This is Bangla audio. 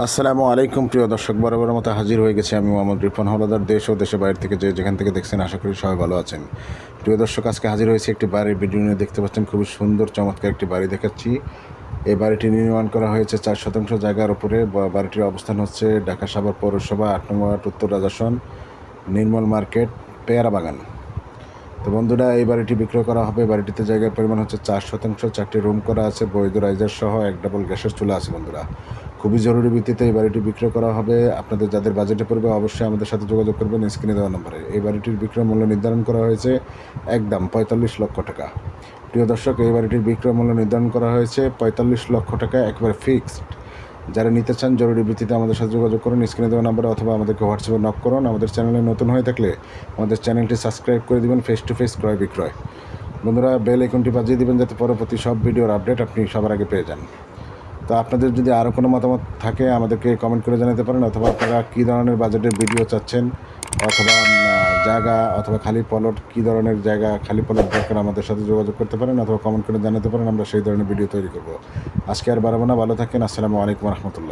আসসালামু আলাইকুম, প্রিয় দর্শক বরাবর মতো হাজির হয়ে গেছে আমি মোহাম্মদ রিফান, হলাদার দেশ ও দেশের বাইরে থেকে যে যেখান থেকে দেখছেন, আশা করি সবাই ভালো আছেন। প্রিয় দর্শক, আজকে হাজির হয়েছে একটি বাড়ির ভিডিও নিয়ে দেখতে পাচ্ছেন খুবই সুন্দর, চমৎকার একটি বাড়ি দেখাচ্ছি। এই বাড়িটি নির্মাণ করা হয়েছে চার শতাংশ জায়গার উপরে। বা- বাড়িটির অবস্থান হচ্ছে ঢাকা সাভার পৌরসভা, আট নম্বর উত্তর রাজাসন নির্মল মার্কেট, পেয়ারা বাগান। তো বন্ধুরা, এই বাড়িটি বিক্রয় করা হবে। বাড়িটিতে জায়গার পরিমাণ হচ্ছে চার শতাংশ, চারটি রুম করা আছে, বৈধ রাইজার সহ এক ডাবল গ্যাসের চুলা আছে বন্ধুরা। খুবই জরুরি ভিত্তিতে এই বাড়িটি বিক্রয় করা হবে। আপনাদের যাদের বাজেটে পড়বে, অবশ্যই আমাদের সাথে যোগাযোগ করবেন স্ক্রিনে দেওয়া নম্বরে। এই বাড়িটির বিক্রয় মূল্য নির্ধারণ করা হয়েছে একদম পঁয়তাল্লিশ লক্ষ টাকা। প্রিয় দর্শক, এই বাড়িটির বিক্রয় মূল্য নির্ধারণ করা হয়েছে পঁয়তাল্লিশ লক্ষ টাকা, একবারে ফিক্সড যারা নিতে চান, জরুরি ভিত্তিতে আমাদের সাথে যোগাযোগ করুন, স্ক্রিনে দেওয়া নাম্বারে, অথবা আমাদেরকে হোয়াটসঅ্যাপে নক করুন। আমাদের চ্যানেলে নতুন হয়ে থাকলে আমাদের চ্যানেলটি সাবস্ক্রাইব করে দিবেন ফেস টু ফেস ক্রয় বিক্রয় বন্ধুরা বেল আইকনটি বাজিয়ে দিবেন, যাতে পরবর্তী সব ভিডিওর আপডেট আপনি সবার আগে পেয়ে যান। তো আপনাদের যদি আরও কোনো মতামত থাকে, আমাদেরকে কমেন্ট করে জানাতে পারেন, অথবা আপনারা কী ধরনের বাজেটের ভিডিও চাচ্ছেন, অথবা জায়গা অথবা খালি পলট কী ধরনের জায়গা খালি পলট দরকার আমাদের সাথে যোগাযোগ করতে পারেন, অথবা কমেন্ট করে জানাতে পারেন, আমরা সেই ধরনের ভিডিও তৈরি করব। আজকে আর বাড়াবো না, ভালো থাকেন, আসসালামু আলাইকুম রহমতুল্লাহ।